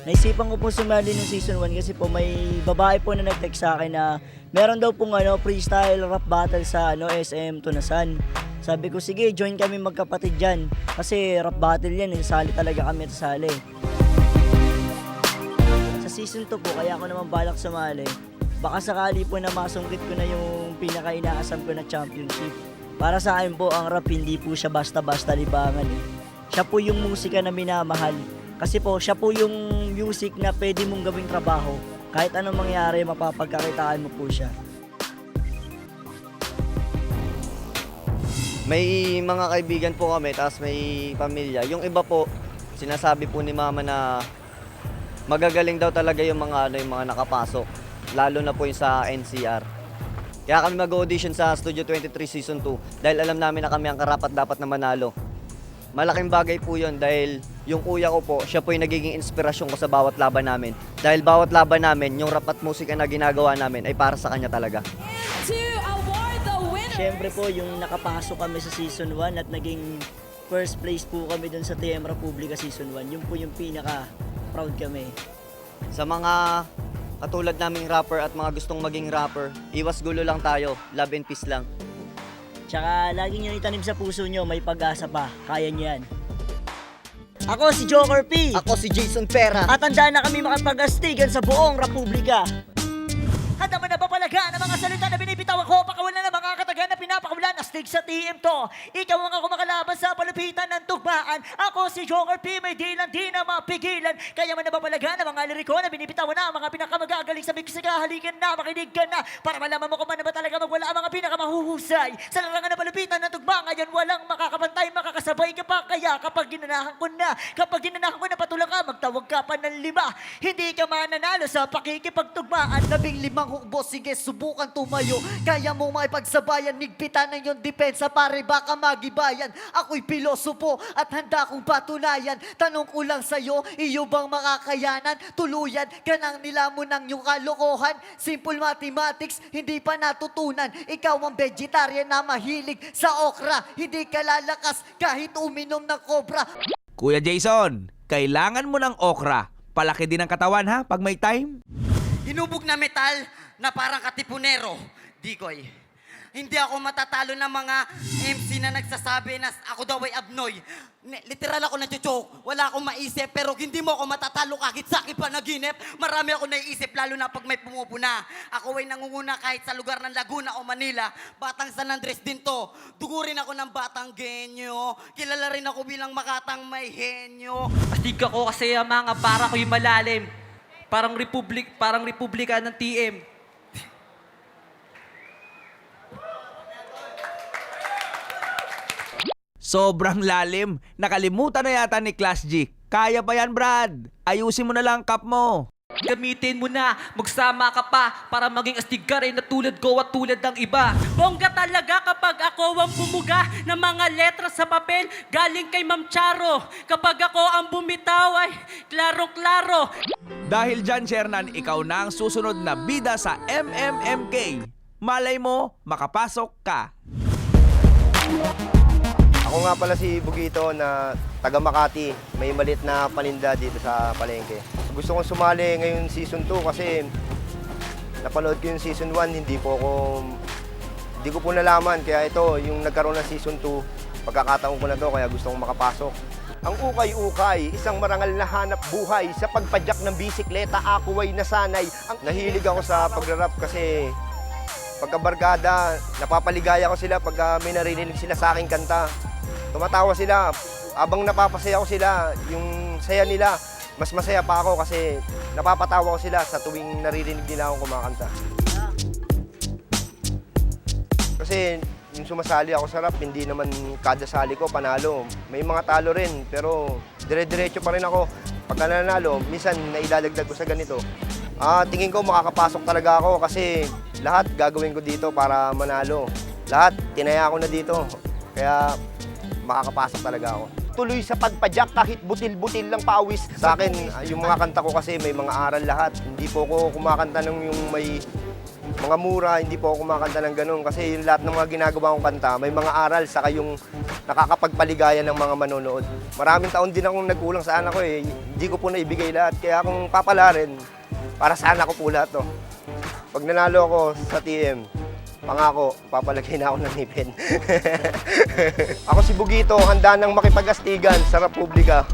Naisipan ko po sumali ng season 1 kasi po may babae po na nag-text sa akin na meron daw pong ano, freestyle rap battle sa ano, SM Tunasan. Sabi ko, sige, join kami magkapatid dyan. Kasi rap battle yan, eh. sali talaga kami at sali. Sa season 2 po, kaya ako naman balak sumali. Baka sakali po na masungkit ko na yung pinaka-inaasam ko na championship. Para sa akin po, ang rap hindi po siya basta-basta libangan eh. Siya po yung musika na minamahal. Kasi po, siya po yung music na pwede mong gawing trabaho. Kahit anong mangyari, mapapagkakitaan mo po siya. May mga kaibigan po kami, tapos may pamilya. Yung iba po, sinasabi po ni mama na magagaling daw talaga yung mga ano yung mga nakapasok. Lalo na po yung sa NCR. Kaya kami mag-audition sa Studio 23 Season 2 dahil alam namin na kami ang karapat dapat na manalo. Malaking bagay po yun dahil yung kuya ko po, siya po yung nagiging inspirasyon ko sa bawat laban namin. Dahil bawat laban namin, yung rap at musika na ginagawa namin ay para sa kanya talaga. Siyempre po, yung nakapasok kami sa season 1 at naging first place po kami dun sa TM Republica season 1. Yun po yung pinaka proud kami. Sa mga katulad naming rapper at mga gustong maging rapper, iwas gulo lang tayo, love and peace lang. Tsaka lagi nyo itanim sa puso nyo, may pag-asa pa. Kaya nyo yan. Ako si Joker P. Ako si Jason Pera. At handa na kami makapag-astigan sa buong Republika. Handa mo na ba palaga ng mga salita na binibitaw ako? Pakawalan ng mga kataga na pinapakawalan. Astig sa team to. Ikaw ang ako makalaban sa palupitan ng tugmaan. Ako si Joker P. May di lang di na mapigilan. Kaya mo na ba palaga ng mga liriko na binibitaw na mga pinakamagagaling sa miksika. Halikan na, makinig ka na. Para malaman mo kung ano ba talaga magwala ang mga pinakamahuhusay. Sa larangan ng palupitan ng tugmaan, ngayon walang makakapantay, makakasabay ka pa. Kaya kapag ginanahan ko na, kapag ginanahan ko na patulak ka, magtawag ka pa ng lima. Hindi ka mananalo sa pakikipagtugmaan. Labing limang hukbo, sige subukan tumayo. Kaya mo maipagsabayan, nigpitan ng iyong depensa Pare baka magibayan. Ako'y pilosopo at handa kong patunayan. Tanong ko lang sa'yo, iyo bang makakayanan? Tuluyan ka nang nilamon ng iyong kalokohan. Simple mathematics, hindi pa natutunan. Ikaw ang vegetarian na mahilig sa okra. Hindi ka lalakas kahit uminom ng cobra Kuya Jason, kailangan mo ng okra. Palaki din ang katawan ha? Pag may time. Hinubog na metal na parang katipunero. Digoy. Hindi ako matatalo ng mga MC na nagsasabi na ako daw ay abnoy. Literal ako na-choke. Wala akong maisip pero hindi mo ako matatalo kahit sa akin pa naginip. Marami ako naiisip lalo na pag may pumupuna. Ako ay nangunguna kahit sa lugar ng Laguna o Manila. Batang San Andres din to. Dugo rin ako ng batang genyo. Kilala rin ako bilang makatang may henyo. Astig ako kasi ang mga para ko'y malalim. Parang republic, parang republika ng TM. Sobrang lalim. Nakalimutan na yata ni Class G. Kaya pa yan, Brad. Ayusin mo na lang cup mo. Gamitin mo na, magsama ka pa para maging astig ka rin na tulad ko at tulad ng iba. Bongga talaga kapag ako ang bumuga ng mga letra sa papel galing kay Ma'am Charo. Kapag ako ang bumitaw ay klaro-klaro. Dahil dyan, Shernan, ikaw na ang susunod na bida sa MMMK. Malay mo, makapasok ka. Ako nga pala si Bugito na taga Makati. May malit na paninda dito sa palengke. Gusto kong sumali ngayon season 2 kasi napanood ko yung season 1, hindi po ako hindi ko po nalaman kaya ito yung nagkaroon ng season 2 pagkakataon ko na to kaya gusto kong makapasok. Ang ukay-ukay, isang marangal na hanap buhay sa pagpadyak ng bisikleta ako ay nasanay. Ang nahilig ako sa pagrarap kasi pagkabarkada, napapaligaya ko sila pag may narinig sila sa aking kanta. Tumatawa sila. Abang napapasaya ko sila, yung saya nila, mas masaya pa ako kasi napapatawa ko sila sa tuwing naririnig nila akong kumakanta. Kasi yung sumasali ako sa rap, hindi naman kada sali ko panalo. May mga talo rin, pero dire-diretso pa rin ako. Pagka nanalo, minsan nailalagdag ko sa ganito. Ah, tingin ko makakapasok talaga ako kasi lahat gagawin ko dito para manalo. Lahat tinaya ko na dito. Kaya makakapasok talaga ako. Tuloy sa pagpadyak kahit butil-butil lang pawis. Sa akin, yung mga kanta ko kasi may mga aral lahat. Hindi po ako kumakanta ng yung may mga mura, hindi po ako kumakanta ng ganun kasi yung lahat ng mga ginagawa kong kanta, may mga aral saka yung nakakapagpaligaya ng mga manonood. Maraming taon din akong nagkulang sa anak ko eh. Hindi ko po naibigay lahat. Kaya kung papalarin, para sa anak ko po lahat to. Pag nanalo ako sa TM, pangako, papalagay na ako ng ngipin. ako si Bugito, handa nang makipag-astigan sa Republika.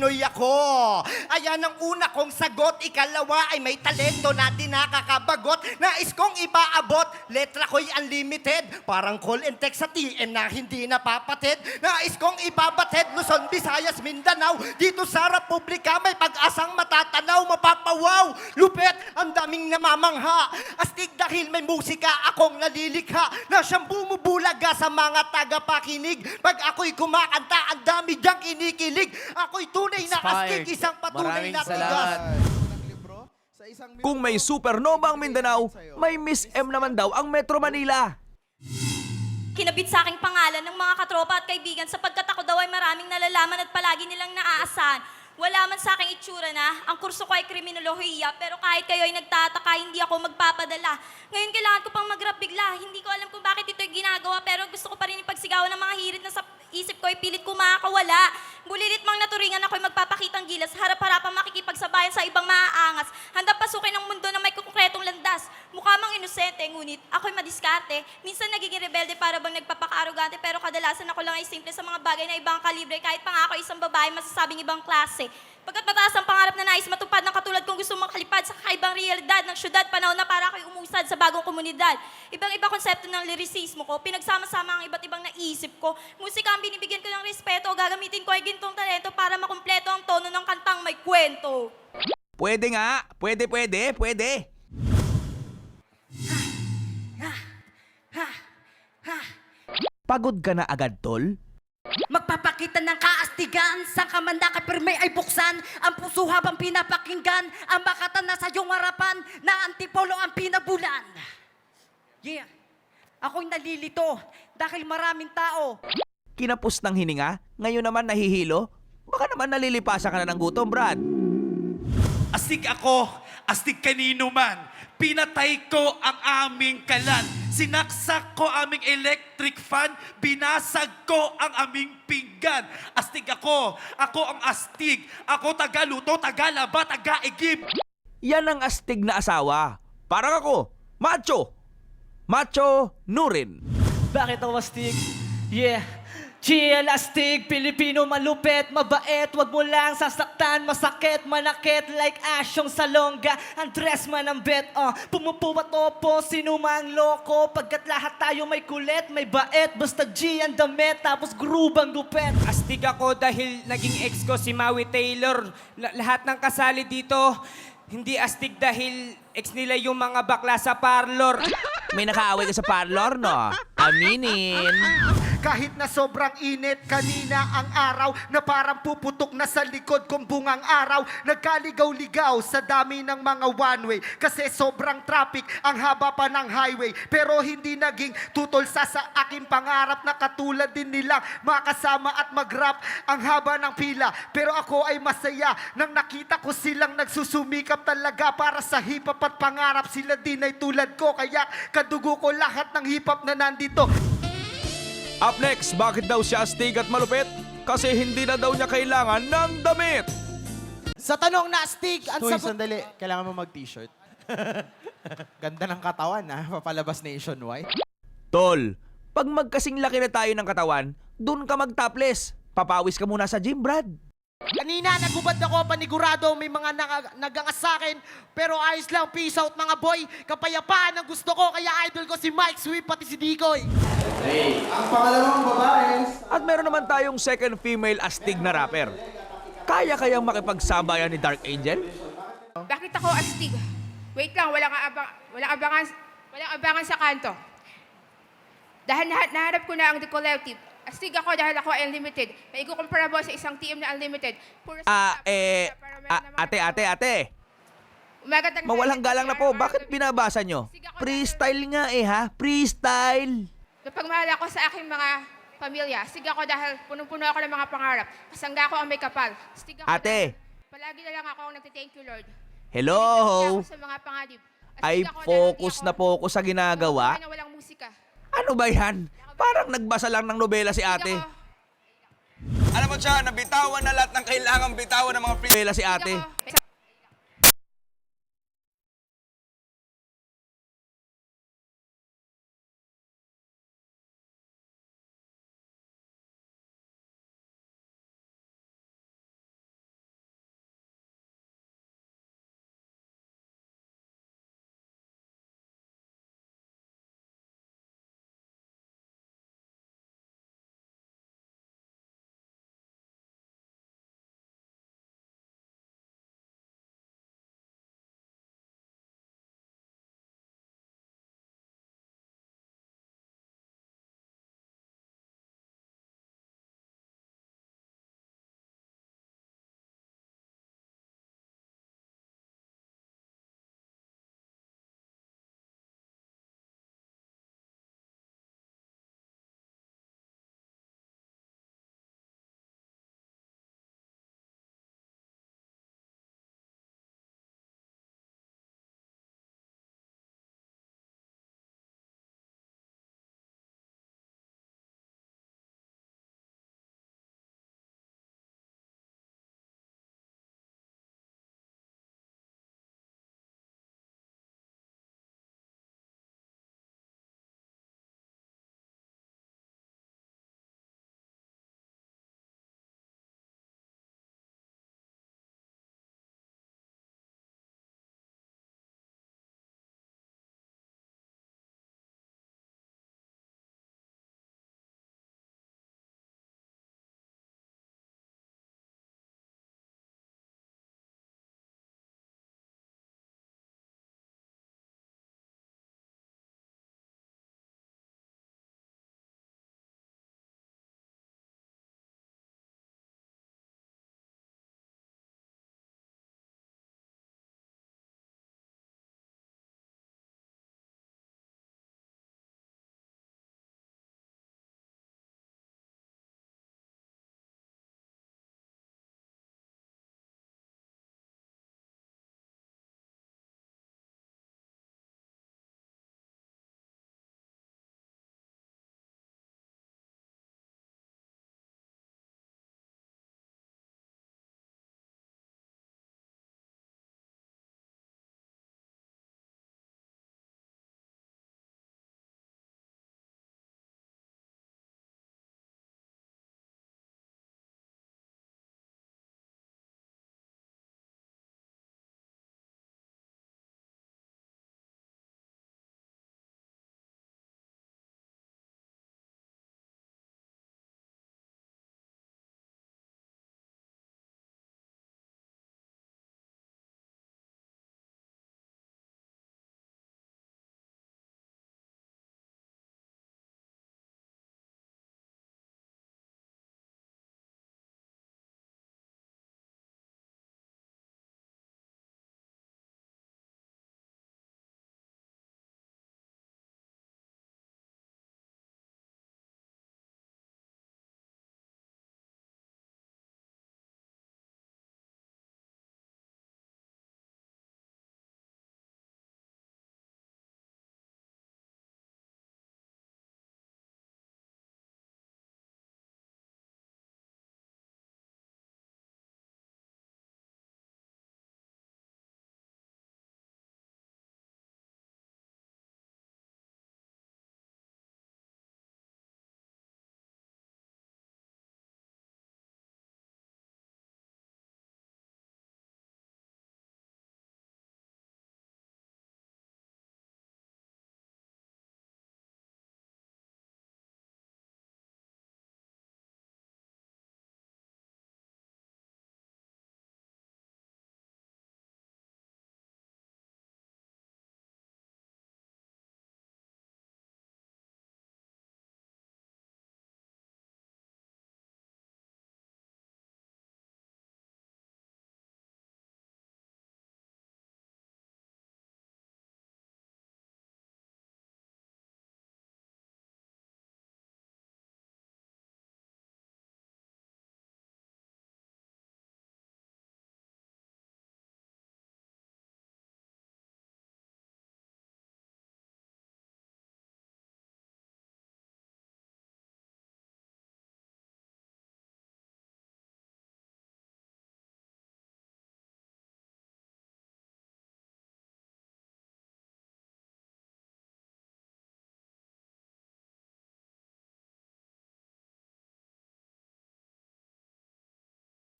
Pinoy ako. Ayan ang una kong sagot. Ikalawa ay may talento na di nakakabagot. Nais kong ipaabot. Letra ko'y unlimited. Parang call and text sa TM na hindi napapatid. Nais kong ipabatid. Luzon, Visayas, Mindanao. Dito sa Republika may pag-asang matatanaw. Mapapawaw. Lupet, ang daming namamangha. Astig dahil may musika akong nalilikha. Na siyang bumubulaga sa mga tagapakinig. Pag ako'y kumakanta, ang dami diyang kinikilig. Ako'y tunay na astig, isang patunay na tigas. Kung may supernova ang Mindanao, may Miss M naman daw ang Metro Manila. Kinabit sa aking pangalan ng mga katropa at kaibigan sapagkat ako daw ay maraming nalalaman at palagi nilang naaasahan. Wala man sa aking itsura na, ang kurso ko ay kriminolohiya, pero kahit kayo ay nagtataka, hindi ako magpapadala. Ngayon kailangan ko pang mag-rap bigla. Hindi ko alam kung bakit ito ay ginagawa, pero gusto ko pa rin ipagsigawan ng mga hirit na sa pilit ko makakawala. Bulilit mang naturingan ako'y magpapakitang gilas, harap-harapang makikipagsabayan sa ibang maaangas. Handa pasukin ang mundo na may konkretong landas. Mukha mang inosente, ngunit ako'y madiskarte. Minsan nagiging rebelde para bang nagpapaka-arogante, pero kadalasan ako lang ay simple sa mga bagay na ibang kalibre. Kahit pa nga ako isang babae, masasabing ibang klase. Pagkat mataas ang pangarap na nais matupad ng katulad kong gusto makalipad sa kakaibang realidad ng syudad, panahon na para ako'y umusad sa bagong komunidad. Ibang-iba konsepto ng lirisismo ko, pinagsama-sama ang iba't ibang naisip ko. Musika ang binibigyan ko ng respeto, gagamitin ko ay gintong talento para makumpleto ang tono ng kantang may kwento. Pwede nga, pwede, pwede, pwede. Pagod ka na agad, tol? Magpapakita ng kaastigan sa kamanda ka pirme ay buksan ang puso habang pinapakinggan ang makatan na sa iyong harapan na antipolo ang pinabulan. Yeah. Ako'y nalilito dahil maraming tao Kinapos ng hininga, ngayon naman nahihilo? Baka naman nalilipasan ka na ng gutom, Brad. Astig ako, astig kanino man. Pinatay ko ang aming kalan. Sinaksak ko aming electric fan. Binasag ko ang aming pinggan. Astig ako. Ako ang astig. Ako tagaluto, tagalaba, tagaigib. Yan ang astig na asawa. Parang ako, macho. Macho Nurin. Bakit ako astig? Yeah. Chill, astig, Pilipino malupit, mabait, wag mo lang sasaktan, masakit, manakit, like asyong salongga, ang dress man ang bet, uh, pumupuwat opo, sino mang loko, pagkat lahat tayo may kulit, may bait, basta G ang damit, tapos groove ang gupet. Astig ako dahil naging ex ko si Maui Taylor. La- lahat ng kasali dito, hindi astig dahil ex nila yung mga bakla sa parlor. May nakaaway ka sa parlor, no? Aminin. Kahit na sobrang init kanina ang araw na parang puputok na sa likod kong bungang araw. Nagkaligaw-ligaw sa dami ng mga one way Kasi sobrang traffic ang haba pa ng highway. Pero hindi naging tutol sa sa aking pangarap na katulad din nilang makasama at mag-rap ang haba ng pila. Pero ako ay masaya nang nakita ko silang nagsusumikap talaga para sa hip-hop at pangarap. Sila din ay tulad ko kaya kadugo ko lahat ng hip-hop na nandito Up next, bakit daw siya astig at malupit? Kasi hindi na daw niya kailangan ng damit. Sa tanong na astig, ang Uy, sagot... sandali. Kailangan mo mag-t-shirt. Ganda ng katawan, ha? Papalabas nationwide. Tol, pag magkasing laki na tayo ng katawan, dun ka mag-topless. Papawis ka muna sa gym, Brad. Kanina, nagubad ako, panigurado, may mga nag- nagangas sa akin. Pero ayos lang, peace out mga boy. Kapayapaan ang gusto ko, kaya idol ko si Mike Sweep, pati si Dikoy. At meron naman tayong second female astig na rapper. Kaya kayang makipagsabayan ni Dark Angel? Bakit ako astig? Wait lang, walang, abang, walang, abangan, walang abangan sa kanto. Dahil naha- nahanap ko na ang The Collective. Astig ako dahil ako unlimited. May ikukumpara mo sa isang team na unlimited. Puro Ah, sa- eh, para meron ah, na mga ate, ate, ate. Umagat ang- Mawalang galang na po. Bakit binabasa nyo? Freestyle nga eh ha? Freestyle. Napagmahal ako sa aking mga pamilya. Astig ako dahil punong-puno ako ng mga pangarap. Kasangga ko ang may kapal. Astig ako Ate. dahil palagi na lang ako ang nagtithank you, Lord. Hello? Astig ako sa mga panganib. ay focus na focus sa ginagawa. walang musika. Ano ba yan? Parang nagbasa lang ng nobela si ate. Alam mo siya, nabitawan na lahat ng kailangang bitawan ng mga Nobela si ate.